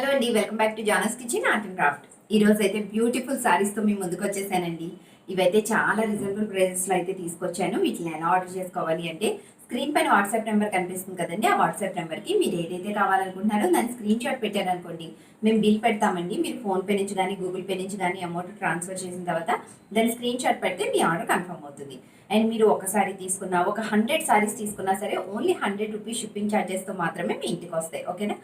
Hello అండి welcome back to Janas kitchen art and craft. ఈ రోజు అయితే బ్యూటిఫుల్ శారీస్తో మీ ముందుకు వచ్చేసానండి ఇవైతే చాలా రీజనబుల్ ప్రైజెస్లో అయితే తీసుకొచ్చాను. వీటిని ఎలా ఆర్డర్ చేసుకోవాలి అంటే స్క్రీన్ పైన వాట్సాప్ నెంబర్ కనిపిస్తుంది కదండి. ఆ వాట్సాప్ నెంబర్కి మీరు ఏదైతే కావాలనుకుంటున్నారో దాని స్క్రీన్ షాట్ పెట్టారనుకోండి మేము బిల్ పెడతామండి. మీరు ఫోన్ పే నుంచి కానీ గూగుల్ పే నుంచి కానీ అమౌంట్ ట్రాన్స్ఫర్ చేసిన తర్వాత దాని స్క్రీన్ షాట్ పెడితే మీ ఆర్డర్ కన్ఫర్మ్ అవుతుంది. అండ్ మీరు ఒకసారి తీసుకున్నా ఒక హండ్రెడ్ సారీస్ తీసుకున్నా సరే ఓన్లీ హండ్రెడ్ రూపీస్ షిప్పింగ్ ఛార్జెస్తో మాత్రమే మీ ఇంటికి వస్తాయి. ఓకేనా?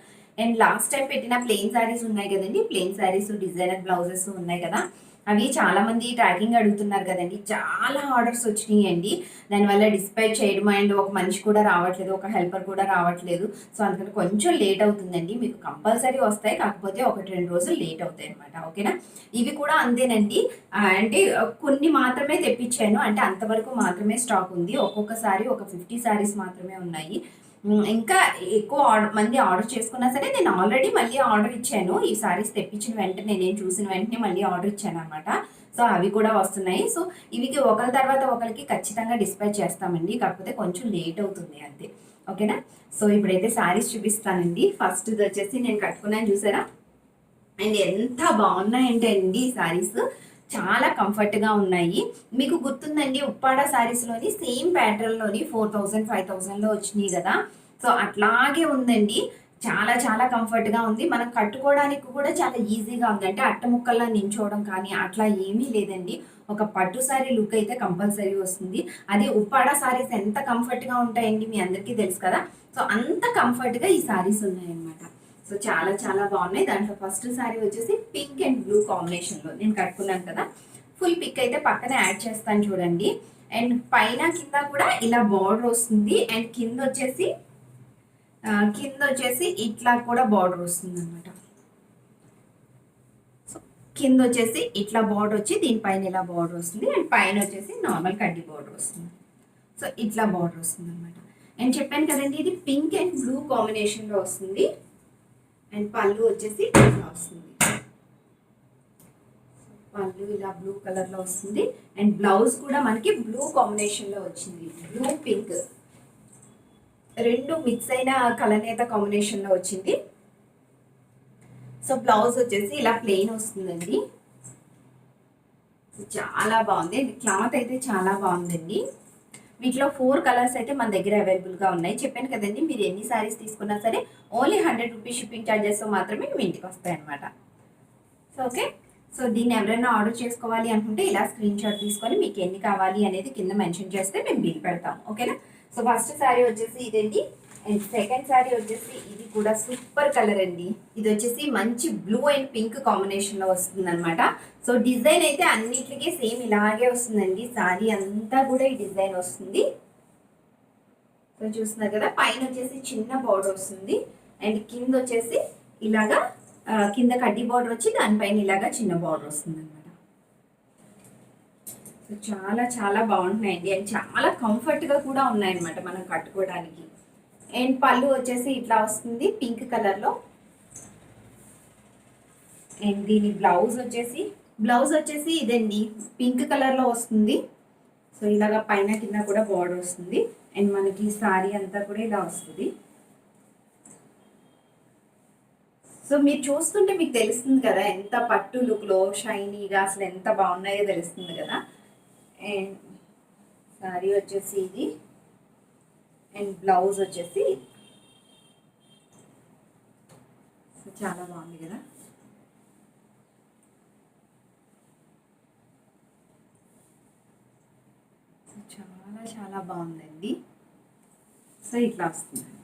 అండ్ లాస్ట్ టైం పెట్టిన ప్లెయిన్ శారీస్ ఉన్నాయి కదండి. ప్లెయిన్ శారీస్ డిజైనర్ బ్లౌజెస్ ఉన్నాయి కదా. అవి చాలా మంది ట్రాకింగ్ అడుగుతున్నారు కదండి. చాలా ఆర్డర్స్ వచ్చినాయి అండి దానివల్ల డిస్పాచ్ చేయడం అండ్ ఒక మనిషి కూడా రావట్లేదు ఒక హెల్పర్ కూడా రావట్లేదు. సో అందుకని కొంచెం లేట్ అవుతుందండి. మీకు కంపల్సరీ వస్తాయి కాకపోతే ఒకటి రెండు రోజులు లేట్ అవుతాయి అనమాట ఓకేనా? ఇవి కూడా అంతేనండి. అంటే కొన్ని మాత్రమే తెప్పించాను. అంటే అంతవరకు మాత్రమే స్టాక్ ఉంది. ఒక్కొక్కసారి ఒక ఫిఫ్టీ శారీస్ మాత్రమే ఉన్నాయి. ఇంకా ఎక్కువ ఆర్డర్ మంది ఆర్డర్ చేసుకున్నా సరే నేను ఆల్రెడీ మళ్ళీ ఆర్డర్ ఇచ్చాను. ఈ సారీస్ తెప్పించిన వెంటనే నేను చూసిన వెంటనే మళ్ళీ ఆర్డర్ ఇచ్చాను అనమాట సో అవి కూడా వస్తున్నాయి. సో ఇవి ఒకరి తర్వాత ఒకరికి ఖచ్చితంగా డిస్పాచ్ చేస్తామండి. కాకపోతే కొంచెం లేట్ అవుతుంది అంతే. ఓకేనా? సో ఇప్పుడైతే శారీస్ చూపిస్తానండి. ఫస్ట్ వచ్చేసి నేను కట్టుకున్నాను చూసారా? అండ్ ఎంత బాగున్నాయంటే అండి ఈ శారీస్ చాలా కంఫర్ట్గా ఉన్నాయి. మీకు గుర్తుందండి ఉప్పాడ శారీస్లోని సేమ్ ప్యాటర్న్లోని ఫోర్ థౌసండ్ ఫైవ్ థౌజండ్లో వచ్చినాయి కదా. సో అట్లాగే ఉందండి. చాలా చాలా కంఫర్ట్గా ఉంది. మనం కట్టుకోవడానికి కూడా చాలా ఈజీగా ఉంది. అంటే అట్ట ముక్కల్లా నించోవడం కానీ అట్లా ఏమీ లేదండి. ఒక పట్టు సారీ లుక్ అయితే కంపల్సరీ వస్తుంది. అదే ఉప్పాడ సారీస్ ఎంత కంఫర్ట్గా ఉంటాయండి మీ అందరికీ తెలుసు కదా. సో అంత కంఫర్ట్గా ఈ సారీస్ ఉన్నాయన్నమాట. సో చాలా చాలా బాగున్నాయి. దాంట్లో ఫస్ట్ సారీ వచ్చేసి పింక్ అండ్ బ్లూ కాంబినేషన్లో నేను కట్టుకున్నాను కదా. ఫుల్ పిక్ అయితే పక్కన యాడ్ చేస్తాను చూడండి. అండ్ పైన కింద కూడా ఇలా బార్డర్ వస్తుంది. అండ్ కింద వచ్చేసి కింద వచ్చేసి ఇట్లా కూడా బార్డర్ వస్తుంది అనమాట సో కింద వచ్చేసి ఇట్లా బార్డర్ వచ్చి దీనిపైన ఇలా బార్డర్ వస్తుంది. అండ్ పైన వచ్చేసి నార్మల్ కడ్డీ బార్డర్ వస్తుంది. సో ఇట్లా బార్డర్ వస్తుంది అనమాట అండ్ చెప్పాను కదండి ఇది పింక్ అండ్ బ్లూ కాంబినేషన్లో వస్తుంది. అండ్ పళ్ళు వచ్చేసి ఇట్లా వస్తుంది. పళ్ళు ఇలా బ్లూ కలర్లో వస్తుంది. అండ్ బ్లౌజ్ కూడా మనకి బ్లూ కాంబినేషన్లో వచ్చింది. Blue pink. రెండు మిక్స్ అయిన కలనేత కాంబినేషన్లో వచ్చింది. సో బ్లౌజ్ వచ్చేసి ఇలా ప్లెయిన్ వస్తుందండి. చాలా బాగుంది. క్లాత్ అయితే చాలా బాగుందండి. వీటిలో ఫోర్ కలర్స్ అయితే మన దగ్గర అవైలబుల్గా ఉన్నాయి. చెప్పాను కదండి మీరు ఎన్ని సారీస్ తీసుకున్నా సరే only hundred rupees shipping charges మాత్రమే మీ ఇంటికి వస్తాయి అనమాట సో ఓకే సో దీన్ని ఎవరైనా ఆర్డర్ చేసుకోవాలి అనుకుంటే ఇలా స్క్రీన్ షాట్ తీసుకొని మీకు ఎన్ని కావాలి అనేది కింద మెన్షన్ చేస్తే మేము బిల్ పెడతాం. ఓకేనా సో ఫస్ట్ శారీ వచ్చేసి ఇదేంటి? అండ్ సెకండ్ శారీ వచ్చేసి ఇది కూడా సూపర్ కలర్ అండి. ఇది వచ్చేసి మంచి బ్లూ అండ్ పింక్ కాంబినేషన్లో వస్తుంది అనమాట సో డిజైన్ అయితే అన్నిటికీ సేమ్ ఇలాగే వస్తుందండి. శారీ అంతా కూడా ఈ డిజైన్ వస్తుంది. సో చూస్తున్నారు కదా పైన వచ్చేసి చిన్న బార్డర్ వస్తుంది. అండ్ కింద వచ్చేసి ఇలాగా కింద కడ్డీ బార్డర్ వచ్చి దానిపైన ఇలాగా చిన్న బార్డర్ వస్తుంది అనమాట సో చాలా చాలా బాగుంటున్నాయండి అండ్ చాలా కంఫర్ట్గా కూడా ఉన్నాయన్నమాట మనం కట్టుకోవడానికి. అండ్ పళ్ళు వచ్చేసి ఇట్లా వస్తుంది పింక్ కలర్లో. అండ్ దీని బ్లౌజ్ వచ్చేసి బ్లౌజ్ వచ్చేసి ఇదండి పింక్ కలర్లో వస్తుంది. సో ఇలాగా పైన కింద కూడా బార్డర్ వస్తుంది. అండ్ మనకి సారీ అంతా కూడా ఇలా వస్తుంది. సో మీరు చూస్తుంటే మీకు తెలుస్తుంది కదా ఎంత పట్టు లుక్లో షైనీగా అసలు ఎంత బాగున్నాయో తెలుస్తుంది కదా. అండ్ సారీ వచ్చేసి ఇది. అండ్ బ్లౌజ్ వచ్చేసి సో చాలా బాగుంది కదా. సో చాలా చాలా బాగుందండి. సో ఇట్లా వస్తుంది అనమాట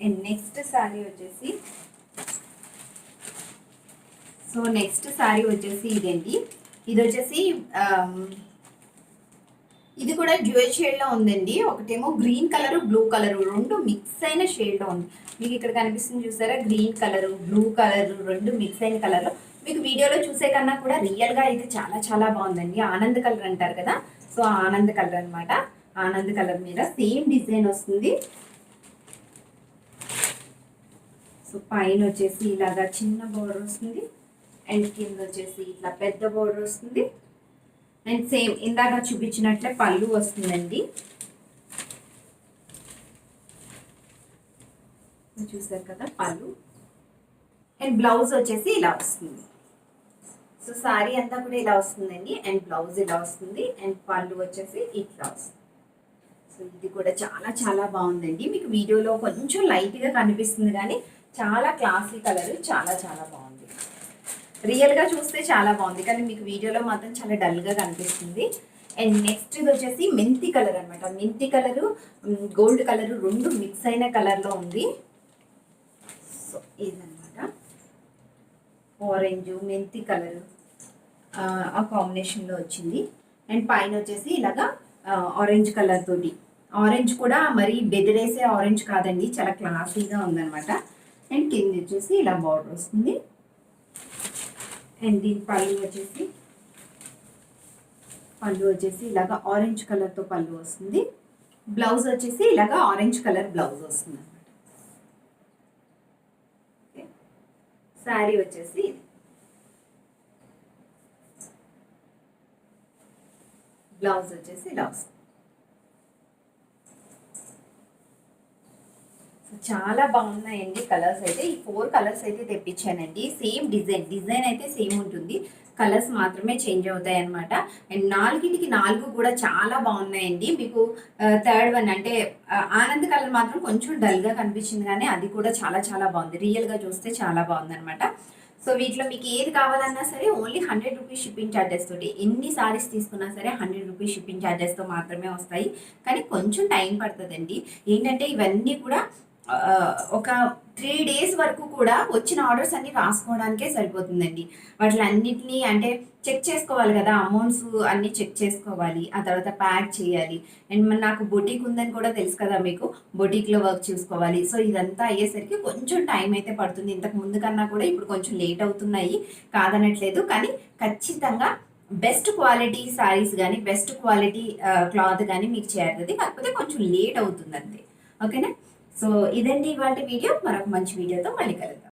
అండ్ నెక్స్ట్ శారీ వచ్చేసి సో నెక్స్ట్ శారీ వచ్చేసి ఇదండి ఇది వచ్చేసి ఇది కూడా డ్యూయల్ షేడ్లో ఉందండి. ఒకటేమో గ్రీన్ కలర్ బ్లూ కలర్ రెండు మిక్స్ అయిన షేడ్లో ఉంది. మీకు ఇక్కడ కనిపిస్తుంది చూసారా? గ్రీన్ కలర్ బ్లూ కలర్ రెండు మిక్స్ అయిన కలర్. మీకు వీడియోలో చూసే కన్నా కూడా రియల్గా అయితే చాలా చాలా బాగుందండి. ఆనంద్ కలర్ అంటారు కదా? సో ఆనంద్ కలర్ అన్నమాట. ఆనంద్ కలర్ మీద సేమ్ డిజైన్ వస్తుంది. సో పైన వచ్చేసి ఇలాగా చిన్న బోర్డర్ వస్తుంది. అండ్ కింద వచ్చేసి ఇట్లా పెద్ద బోర్డర్ వస్తుంది. అండ్ సేమ్ ఇందాక చూపించినట్లే పళ్ళు వస్తుందండి. చూసారు కదా పళ్ళు. అండ్ బ్లౌజ్ వచ్చేసి ఇలా వస్తుంది. సో సారీ అంతా కూడా ఇలా వస్తుందండి. అండ్ బ్లౌజ్ ఇలా వస్తుంది. అండ్ పళ్ళు వచ్చేసి ఇట్లా వస్తుంది. సో ఇది కూడా చాలా చాలా బాగుందండి. మీకు వీడియోలో కొంచెం లైట్గా కనిపిస్తుంది కానీ చాలా క్లాసీ కలర్ చాలా చాలా బాగుంది. రియల్గా చూస్తే చాలా బాగుంది. కానీ మీకు వీడియోలో మాత్రం చాలా డల్గా కనిపిస్తుంది. అండ్ నెక్స్ట్ ఇది వచ్చేసి మెంతి కలర్ అనమాట మెంతి కలరు గోల్డ్ కలరు రెండు మిక్స్ అయిన కలర్లో ఉంది. సో ఇదనమాట ఆరెంజ్ మెంతి కలర్ ఆ కాంబినేషన్లో వచ్చింది. అండ్ పైన వచ్చేసి ఇలాగా ఆరెంజ్ కలర్ తోటి. ఆరెంజ్ కూడా మరి బెదిరేసే ఆరెంజ్ కాదండి. చాలా క్లాసీగా ఉందన్నమాట. అండ్ కింద వచ్చేసి ఇలా బార్డర్ వస్తుంది. అండ్ దీని పళ్ళు వచ్చేసి పళ్ళు వచ్చేసి ఇలాగా ఆరెంజ్ కలర్తో పళ్ళు వస్తుంది. బ్లౌజ్ వచ్చేసి ఇలాగా ఆరెంజ్ కలర్ బ్లౌజ్ వస్తుంది అనమాట శారీ వచ్చేసి బ్లౌజ్ వచ్చేసి ఇలా వస్తుంది. చాలా బాగున్నాయండి కలర్స్ అయితే. ఈ ఫోర్ కలర్స్ అయితే తెప్పించానండి. సేమ్ డిజైన్ డిజైన్ అయితే సేమ్ ఉంటుంది. కలర్స్ మాత్రమే చేంజ్ అవుతాయి అనమాట అండ్ నాలుగింటికి నాలుగు కూడా చాలా బాగున్నాయండి. మీకు థర్డ్ వన్ అంటే ఆనంద్ కలర్ మాత్రం కొంచెం డల్గా కనిపించింది కానీ అది కూడా చాలా చాలా బాగుంది. రియల్గా చూస్తే చాలా బాగుంది అనమాట సో వీటిలో మీకు ఏది కావాలన్నా సరే only hundred rupees shipping charges తోటి. ఎన్ని సారీస్ తీసుకున్నా సరే హండ్రెడ్ రూపీస్ షిప్పింగ్ ఛార్జెస్తో మాత్రమే వస్తాయి. కానీ కొంచెం టైం పడుతుందండి. ఏంటంటే ఇవన్నీ కూడా ఒక త్రీ డేస్ వరకు కూడా వచ్చిన ఆర్డర్స్ అన్ని రాసుకోవడానికే సరిపోతుందండి. వాటిని అన్నిటినీ అంటే చెక్ చేసుకోవాలి కదా అమౌంట్స్ అన్ని చెక్ చేసుకోవాలి ఆ తర్వాత ప్యాక్ చేయాలి. అండ్ మన నాకు బొటీక్ ఉందని కూడా తెలుసు కదా మీకు బొటీక్లో వర్క్ చూసుకోవాలి. సో ఇదంతా అయ్యేసరికి కొంచెం టైం అయితే పడుతుంది. ఇంతకు ముందు కన్నా కూడా ఇప్పుడు కొంచెం లేట్ అవుతున్నాయి. కాదనట్లేదు కానీ ఖచ్చితంగా బెస్ట్ క్వాలిటీ సారీస్ కానీ బెస్ట్ క్వాలిటీ క్లాత్ కానీ మీకు చేరుతుంది కాకపోతే కొంచెం లేట్ అవుతుంది అంతే ఓకేనా? సో ఇదండి ఇవాళ వీడియో. మరొక మంచి వీడియోతో మళ్ళీ కలుద్దాం.